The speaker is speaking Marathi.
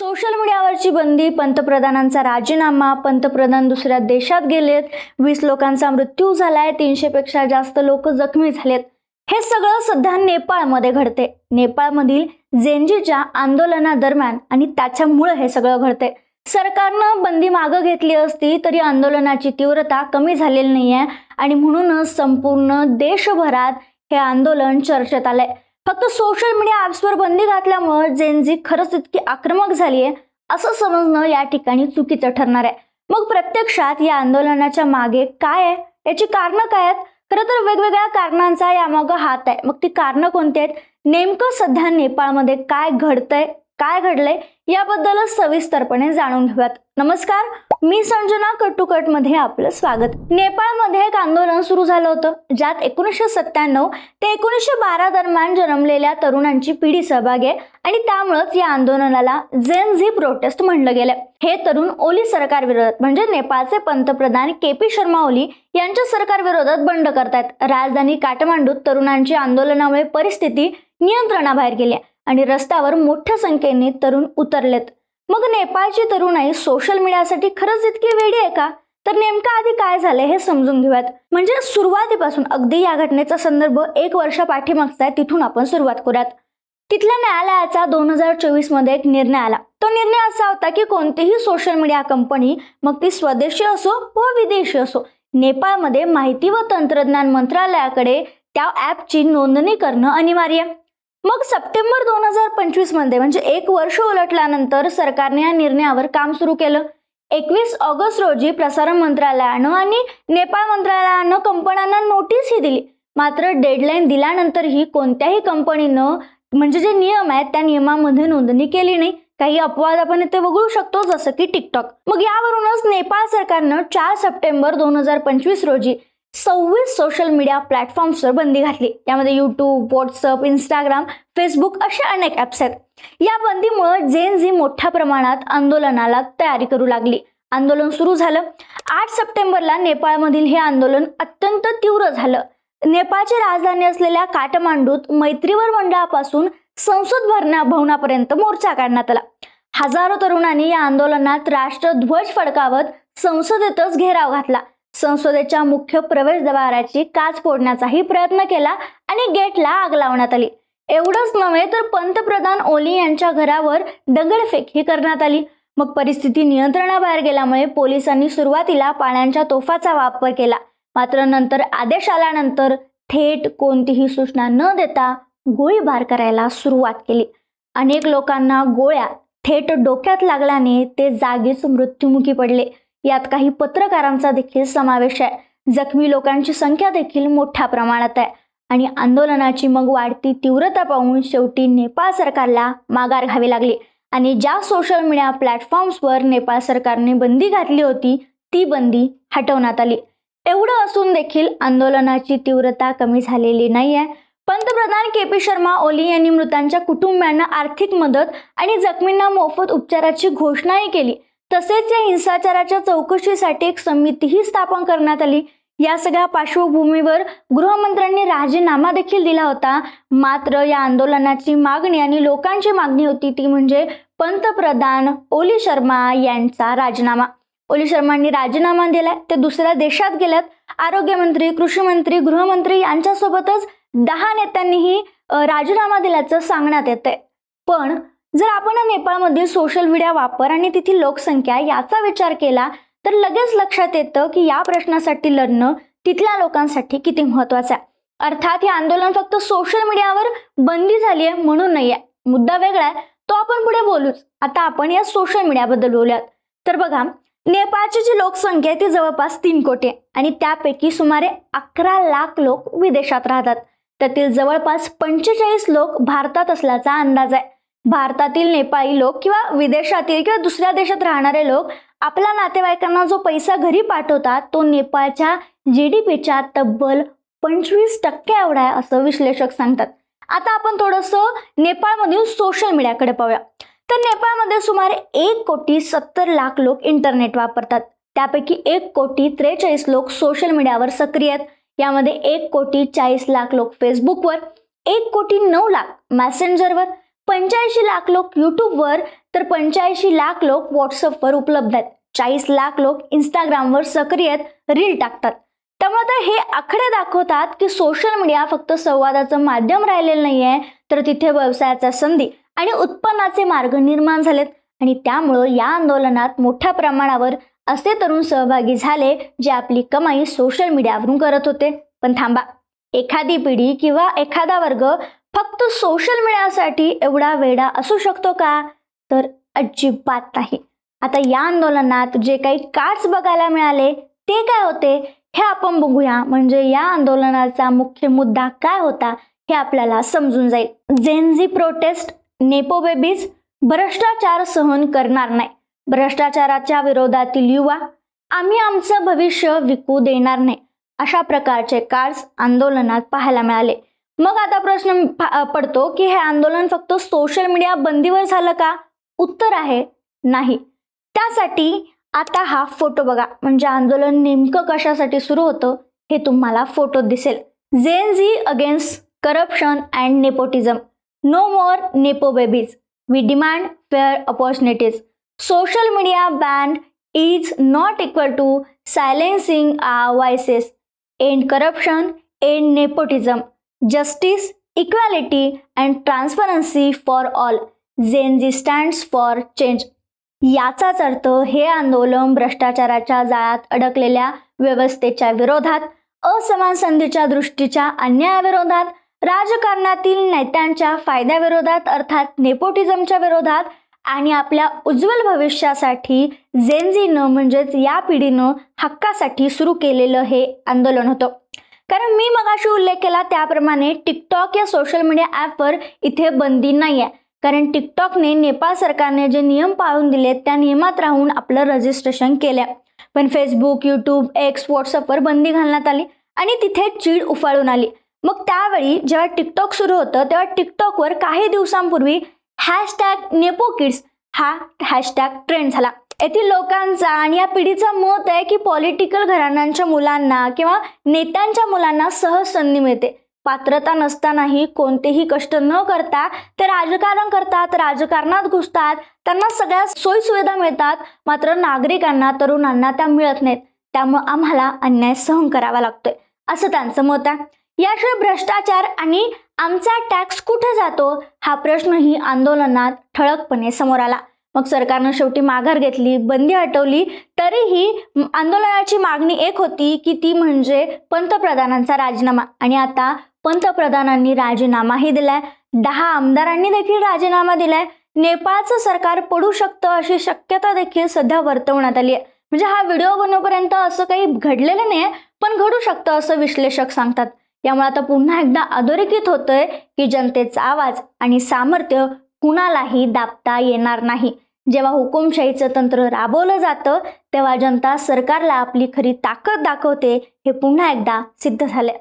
सोशल मीडियावरची बंदी पंतप्रधानांचा राजीनामा पंतप्रधान दुसऱ्या देशात गेलेत वीस लोकांचा मृत्यू झालाय तीनशेपेक्षा जास्त लोक जखमी झालेत. हे सगळं सध्या नेपाळमध्ये घडते नेपाळमधील जेनजीच्या आंदोलनादरम्यान आणि त्याच्यामुळं हे सगळं घडते सरकारनं बंदी मागं घेतली असती तरी आंदोलनाची तीव्रता कमी झालेली नाही आहे आणि म्हणूनच संपूर्ण देशभरात हे आंदोलन चर्चेत आलंय. फक्त सोशल मीडिया ॲप्सवर बंदी घातल्यामुळं जेनजी खरंच इतकी आक्रमक झाली आहे असं समजणं या ठिकाणी चुकीचं ठरणार आहे. मग प्रत्यक्षात या आंदोलनाच्या मागे काय आहे? याची कारणं काय आहेत? खरं तर वेगवेगळ्या कारणांचा यामागं हात आहे. मग ती कारणं कोणती आहेत? नेमकं सध्या नेपाळमध्ये काय घडतंय? काय घडलंय याबद्दलच सविस्तरपणे जाणून घेऊयात. नमस्कार मी संजना कटुकटमध्ये आपलं स्वागत. नेपाळमध्ये एक आंदोलन सुरू झालं होतं ज्यात एकोणीसशे सत्त्याण्णव ते एकोणीसशे बारा दरम्यान जन्मलेल्या तरुणांची पिढी सहभागी आहे आणि त्यामुळंच या आंदोलनाला जेन झी प्रोटेस्ट म्हणलं गेलं हे तरुण ओली सरकार विरोधात म्हणजे नेपाळचे पंतप्रधान के पी शर्मा ओली यांच्या सरकार विरोधात बंड करतायत. राजधानी काठमांडूत तरुणांची आंदोलनामुळे परिस्थिती नियंत्रणाबाहेर गेली आहे. आणि रस्त्यावर मोठ्या संख्येने तरुण उतरलेत. मग नेपाळची तरुणाई सोशल मीडियासाठी खरंच इतकी वेडी आहे का? तर नेमकं आधी काय झालंय हे समजून घेऊयात. म्हणजे सुरुवातीपासून अगदी या घटनेचा संदर्भ एक वर्षा पाठीमागचा आहे तिथून आपण सुरुवात करूयात. तिथल्या न्यायालयाचा दोन हजार चोवीसमध्ये एक निर्णय आला. तो निर्णय असा होता की कोणतीही सोशल मीडिया कंपनी मग ती स्वदेशी असो व विदेशी असो नेपाळमध्ये माहिती व तंत्रज्ञान मंत्रालयाकडे त्या ॲपची नोंदणी करणं अनिवार्य मग सप्टेंबर दोन हजार पंचवीसमध्ये म्हणजे एक वर्ष उलटल्यानंतर सरकारने या निर्णयावर काम सुरू केलं. एकवीस ऑगस्ट रोजी प्रसारण मंत्रालयानं आणि नेपाळ मंत्रालयानं कंपन्यांना नोटीसही दिली. मात्र डेडलाईन दिल्यानंतरही कोणत्याही कंपनीनं म्हणजे जे नियम आहेत त्या नियमामध्ये नोंदणी केली नाही. काही अपवाद आपण इथे वगळू शकतो जसं की टिकटॉक. मग यावरूनच नेपाळ सरकारनं चार सप्टेंबर दोन हजार पंचवीस रोजी सव्वीस सोशल मीडिया प्लॅटफॉर्म्सवर बंदी घातली. यामध्ये यूट्यूब व्हॉट्सअप इंस्टाग्राम फेसबुक अशा अनेक ॲप्स आहेत. या बंदीमुळे जेन झी मोठ्या प्रमाणात आंदोलनाला तयारी करू लागली. आंदोलन सुरू झालं. आठ सप्टेंबरला नेपाळमधील हे आंदोलन अत्यंत तीव्र झालं. नेपाळची राजधानी असलेल्या काठमांडूत मैत्रीवर मंडळापासून संसद भरण्या भवनापर्यंत मोर्चा काढण्यात आला. हजारो तरुणांनी या आंदोलनात राष्ट्रध्वज फडकावत संसदेतच घेराव घातला. संसदेच्या मुख्य प्रवेशद्वाराची काच फोडण्याचाही प्रयत्न केला आणि गेटला आग लावण्यात आली. एवढंच नव्हे तर पंतप्रधान ओली यांच्या घरावर दगडफेकही करण्यात आली. मग परिस्थिती नियंत्रणाबाहेर गेल्यामुळे पोलिसांनी सुरुवातीला पाण्याच्या तोफाचा वापर केला. मात्र नंतर आदेश आल्यानंतर थेट कोणतीही सूचना न देता गोळीबार करायला सुरुवात केली. अनेक लोकांना गोळ्या थेट डोक्यात लागल्याने ते जागीच मृत्युमुखी पडले. यात काही पत्रकारांचा देखील समावेश आहे. जखमी लोकांची संख्या देखील मोठ्या प्रमाणात आहे. आणि आंदोलनाची मग वाढती तीव्रता पाहून शेवटी नेपाळ सरकारला माघार घ्यावी लागली. आणि ज्या सोशल मीडिया प्लॅटफॉर्म्सवर नेपाळ सरकारने बंदी घातली होती ती बंदी हटवण्यात आली. एवढं असून देखील आंदोलनाची तीव्रता कमी झालेली नाही आहे पंतप्रधान के पी शर्मा ओली यांनी मृतांच्या कुटुंबियांना आर्थिक मदत आणि जखमींना मोफत उपचाराची घोषणाही केली. तसेच या हिंसाचाराच्या चौकशीसाठी एक समितीही स्थापन करण्यात आली. या सगळ्या पार्श्वभूमीवर गृहमंत्र्यांनी राजीनामा देखील दिला होता. मात्र या आंदोलनाची मागणी आणि लोकांची मागणी होती ती म्हणजे पंतप्रधान ओली शर्मा यांचा राजीनामा. ओली शर्मांनी राजीनामा दिलाय ते दुसऱ्या देशात गेल्यात. आरोग्यमंत्री कृषी मंत्री गृहमंत्री यांच्यासोबतच दहा नेत्यांनीही राजीनामा दिल्याचं सांगण्यात येतंय. पण जर आपण नेपाळमधील सोशल मीडिया वापर आणि तिथील लोकसंख्या याचा विचार केला तर लगेच लक्षात येतं की या प्रश्नासाठी लढणं तिथल्या लोकांसाठी किती महत्वाचं आहे. अर्थात हे आंदोलन फक्त सोशल मीडियावर बंदी झाली आहे म्हणून नाही आहे मुद्दा वेगळा आहे. तो आपण पुढे बोलूच. आता आपण या सोशल मीडियाबद्दल बोलूयात. तर बघा नेपाळची जी लोकसंख्या आहे ती जवळपास तीन कोटी आहे आणि त्यापैकी सुमारे अकरा लाख लोक विदेशात राहतात. त्यातील जवळपास पंचेचाळीस लोक भारतात असल्याचा अंदाज आहे. भारतातील नेपाळी लोक किंवा विदेशातील किंवा दुसऱ्या देशात राहणारे लोक आपल्या नातेवाईकांना जो पैसा घरी पाठवतात तो नेपाळच्या जी डी पीच्या तब्बल पंचवीस टक्के एवढा आहे असं विश्लेषक सांगतात. आता आपण थोडंसं नेपाळमधील सोशल मीडियाकडे पाहूया. तर नेपाळमध्ये सुमारे एक कोटी सत्तर लाख लोक इंटरनेट वापरतात. त्यापैकी एक कोटी त्रेचाळीस लोक सोशल मीडियावर सक्रिय आहेत. यामध्ये एक कोटी चाळीस लाख लोक फेसबुकवर एक कोटी नऊ लाख मॅसेंजरवर पंच्याऐंशी लाख लोक यूट्यूबवर तर पंच्याऐंशी लाख लोक व्हॉट्सअपवर उपलब्ध आहेत. चाळीस लाख लोक इंस्टाग्रामवर सक्रिय रील टाकतात. त्यामुळे तर हे आकडे दाखवतात की सोशल मीडिया फक्त संवादाचं माध्यम राहिलेलं नाही आहे तर तिथे व्यवसायाच्या संधी आणि उत्पन्नाचे मार्ग निर्माण झालेत. आणि त्यामुळं या आंदोलनात मोठ्या प्रमाणावर असे तरुण सहभागी झाले जे आपली कमाई सोशल मीडियावरून करत होते. पण थांबा. एखादी पिढी किंवा एखादा वर्ग फक्त सोशल मीडियासाठी एवढा वेडा असू शकतो का? तर अजिबात नाही. आता या आंदोलनात जे काही कार्ड्स बघायला मिळाले ते काय होते? हे आपण बघूया. म्हणजे या आंदोलनाचा मुख्य मुद्दा काय होता हे आपल्याला समजून जाईल. जेनझी प्रोटेस्ट नेपो बेबीज भ्रष्टाचार सहन करणार नाही. भ्रष्टाचाराच्या विरोधातील युवा आम्ही आमचं भविष्य विकू देणार नाही. अशा प्रकारचे कार्ड्स आंदोलनात पाहायला मिळाले. मग आता प्रश्न पडतो की हे आंदोलन फक्त सोशल मीडिया बंदीवर झालं का? उत्तर आहे नाही. त्यासाठी आता हा फोटो बघा. म्हणजे आंदोलन नेमकं कशासाठी सुरू होतं हे तुम्हाला फोटोत दिसेल. Gen Z against corruption and nepotism no more nepo babies we demand fair opportunities social media ban is not equal to silencing our voices end corruption and nepotism justice equality and transparency for all Gen Z stands for change याचाच अर्थ हे आंदोलन भ्रष्टाचाराच्या जाळ्यात अडकलेल्या व्यवस्थेच्या विरोधात असमान संधीच्या दृष्टीच्या अन्यायाविरोधात राजकारणातील नेत्यांच्या फायद्याविरोधात अर्थात नेपोटिझमच्या विरोधात आणि आपल्या उज्ज्वल भविष्यासाठी झेनझीनं म्हणजेच या पिढीनं हक्कासाठी सुरू केलेलं हे आंदोलन होतं. कारण मी मगाशी उल्लेख केला त्याप्रमाणे टिकटॉक या सोशल मीडिया ॲपवर इथे बंदी नाही आहे कारण टिकटॉकने नेपाळ सरकारने जे नियम पाळून दिलेत त्या नियमात राहून आपलं रजिस्ट्रेशन केलं पण फेसबुक यूट्यूब एक्स व्हॉट्सअपवर बंदी घालण्यात आली आणि तिथे चीड उफाळून आली. मग त्यावेळी जेव्हा टिकटॉक सुरू होतं तेव्हा टिकटॉकवर काही दिवसांपूर्वी हॅशटॅग नेपो किड्स हा हॅशटॅग ट्रेंड झाला. येथील लोकांचा आणि या पिढीचं मत आहे की पॉलिटिकल घराण्यांच्या मुलांना किंवा नेत्यांच्या मुलांना सहज संधी मिळते. पात्रता नसतानाही कोणतेही कष्ट न करता ते राजकारण करतात राजकारणात घुसतात त्यांना सगळ्या सोयीसुविधा मिळतात मात्र नागरिकांना तरुणांना त्या मिळत नाहीत. त्यामुळे आम्हाला अन्याय सहन करावा लागतोय असं त्यांचं मत आहे. याशिवाय भ्रष्टाचार आणि आमचा टॅक्स कुठे जातो? हा प्रश्नही आंदोलनात ठळकपणे समोर आला. मग सरकारनं शेवटी माघार घेतली बंदी हटवली तरीही आंदोलनाची मागणी एक होती की ती म्हणजे पंतप्रधानांचा राजीनामा. आणि आता पंतप्रधानांनी राजीनामाही दिलाय. दहा आमदारांनी देखील राजीनामा दिलाय. नेपाळचं सरकार पडू शकतं अशी शक्यता देखील सध्या वर्तवण्यात आली आहे. म्हणजे हा व्हिडिओ बनवपर्यंत असं काही घडलेलं नाही पण घडू शकतं असं विश्लेषक सांगतात. यामुळे आता पुन्हा एकदा अधोरेखित होतंय की जनतेचा आवाज आणि सामर्थ्य कुणालाही दाबता येणार नाही. जेव्हा हुकुमशाहीचं तंत्र राबवलं जातं तेव्हा जनता सरकारला आपली खरी ताकद दाखवते हे पुन्हा एकदा सिद्ध झालं